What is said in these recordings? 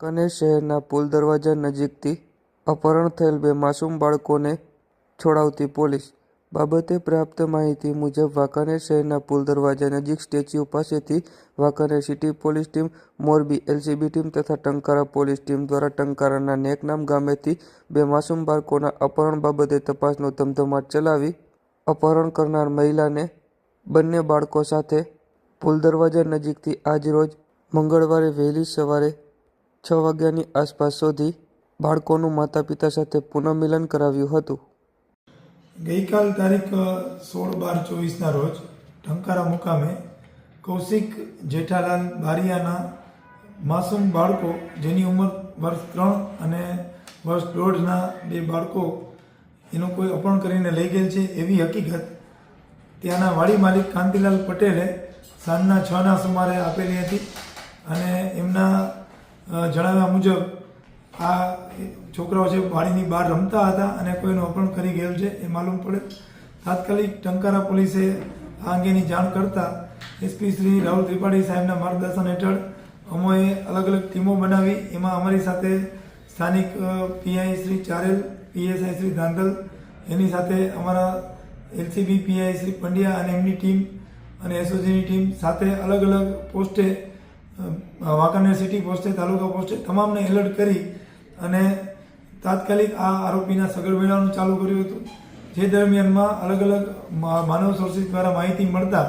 વાંકાનેર શહેરના પુલ દરવાજા નજીકથી અપહરણ થયેલ બે માસૂમ બાળકોને છોડાવતી પોલીસ. બાબતે પ્રાપ્ત માહિતી મુજબ, વાંકાનેર શહેરના પુલ દરવાજા નજીક સ્ટેચ્યુ પાસેથી Wankaner city police team, Morbi LCB team તથા ટંકારા પોલીસ ટીમ દ્વારા ટંકારાના નેકનામ ગામેથી બે માસૂમ બાળકોના અપહરણ બાબતે તપાસનો ધમધમાટ ચલાવી અપહરણ કરનાર મહિલાને બંને બાળકો સાથે પુલ દરવાજા નજીકથી આજરોજ મંગળવારે વહેલી સવારે છ વાગ્યાની આસપાસ શોધી બાળકોનું માતા પિતા સાથે પુનઃમિલન કરાવ્યું હતું. ગઈકાલ તારીખ સોળ બાર ચોવીસના રોજ ટંકારા મુકામે કૌશિક જેઠાલાલ બારિયાના માસૂમ બાળકો, જેની ઉંમર વર્ષ ત્રણ અને વર્ષ દોઢના બે બાળકો એનું કોઈ અપહરણ કરીને લઈ ગયેલ છે, એવી હકીકત ત્યાંના વાડી માલિક કાંતિલાલ પટેલે સાંજના છના સુમારે આપેલી હતી અને એમના જણાવ્યા મુજબ આ છોકરાઓ છે વાડીની બહાર રમતા હતા અને કોઈનું અપહરણ કરી ગયેલ છે, એ માલુમ પડે. તાત્કાલિક ટંકારા પોલીસે આ અંગેની જાણ કરતા એસપી શ્રી રાહુલ ત્રિપાઠી સાહેબના માર્ગદર્શન હેઠળ અમોએ અલગ અલગ ટીમો બનાવી, એમાં અમારી સાથે સ્થાનિક પીઆઈ શ્રી ચારેલ, પીએસઆઈ શ્રી ધાંધલ એની સાથે અમારા એલસીબી પીઆઈ શ્રી પંડ્યા અને એમની ટીમ અને એસઓજીની ટીમ સાથે અલગ અલગ પોસ્ટે વાંકાનેર સિટી પોસ્ટે, તાલુકા પોસ્ટે તમામને એલર્ટ કરી અને તાત્કાલિક આ આરોપીના સગડ મેળવવાનું ચાલુ કર્યું હતું. જે દરમિયાનમાં અલગ અલગ માનવ સોર્સિસ દ્વારા માહિતી મળતા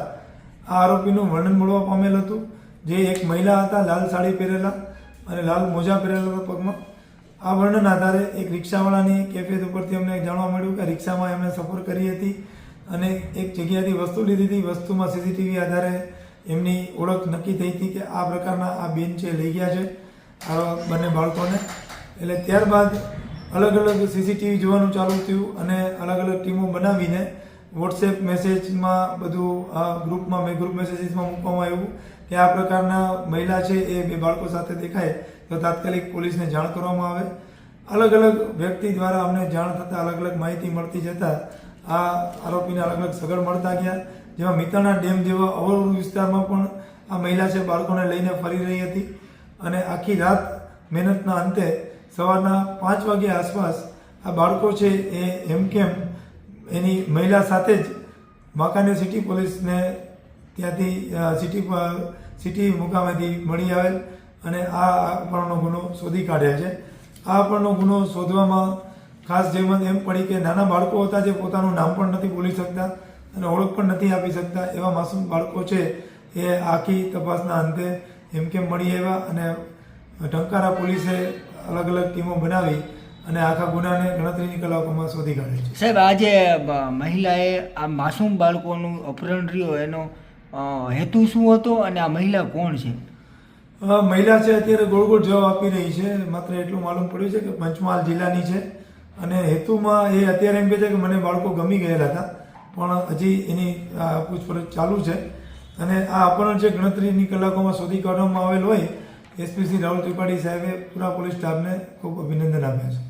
આ આરોપીનું વર્ણન મળવા પામેલ હતું. જે એક મહિલા હતા, લાલ સાડી પહેરેલા અને લાલ મોજા પહેરેલા હતા પગમાં. આ વર્ણન આધારે એક રિક્ષાવાળાની કેફિયત ઉપરથી અમને જાણવા મળ્યું કે રિક્ષામાં એમણે સફર કરી હતી અને એક જગ્યાએથી વસ્તુ લીધી હતી. વસ્તુમાં સીસીટીવી આધારે એમની ઓળખ નક્કી થઈ હતી કે આ પ્રકારના આ બેન છે લઈ ગયા છે આ બંને બાળકોને. એટલે ત્યારબાદ અલગ અલગ સીસીટીવી જોવાનું ચાલુ થયું અને અલગ અલગ ટીમો બનાવીને વોટ્સએપ મેસેજમાં બધું ગ્રુપમાં મેં ગ્રુપ મેસેજીસમાં મૂકવામાં આવ્યું કે આ પ્રકારના મહિલા છે એ બે બાળકો સાથે દેખાય તો તાત્કાલિક પોલીસને જાણ કરવામાં આવે. અલગ અલગ વ્યક્તિ દ્વારા અમને જાણ થતાં અલગ અલગ માહિતી મળતી જતાં આ આરોપીને અલગ અલગ સગળ મળતા ગયા. જેમાં મિત્રના ડેમ જેવા અવરોધ વિસ્તારમાં પણ આ મહિલા છે, બાળકોને લઈને ફરી રહી હતી. અને આખી રાત મહેનતના અંતે સવારના પાંચ વાગ્યા આસપાસ આ બાળકો છે એ એમ કેમ એની મહિલા સાથે જ વાંકાનેર સિટી પોલીસને ત્યાંથી સિટી સિટી મુકામેથી મળી આવેલ અને આ અપહરણનો ગુનો શોધી કાઢ્યા છે. આ અપહરણનો ગુનો શોધવામાં ખાસ જેમત એમ પડી કે નાના બાળકો હતા જે પોતાનું નામ પણ નથી બોલી શકતા. અને ઓળખ પણ નથી આપી શકતા એવા માસૂમ બાળકો છે એ આખી તપાસના અંતે એમ કેમ મળી આવ્યા અને ટંકારા પોલીસે અલગ અલગ ટીમો બનાવી અને આખા ગુનાને ગણતરીની કલાકોમાં શોધી કાઢે છે. સાહેબ આજે મહિલાએ આ માસૂમ બાળકોનું અપહરણ રહ્યો એનો હેતુ શું હતો અને આ મહિલા કોણ છે? મહિલા છે અત્યારે ગોળ ગોળ જવાબ આપી રહી છે. માત્ર એટલું માલુમ પડ્યું છે કે પંચમહાલ જિલ્લાની છે. અને હેતુમાં એ અત્યારે એમ કહે છે કે મને બાળકો ગમી ગયેલા હતા. પણ હજી એની પૂછપરછ ચાલુ છે. અને આ અપહરણ જે ગણતરીની કલાકોમાં શોધી કાઢવામાં આવેલ હોય, એસપીસી રાહુલ ત્રિપાઠી સાહેબે પૂરા પોલીસ સ્ટાફને ખૂબ અભિનંદન આપ્યા છે.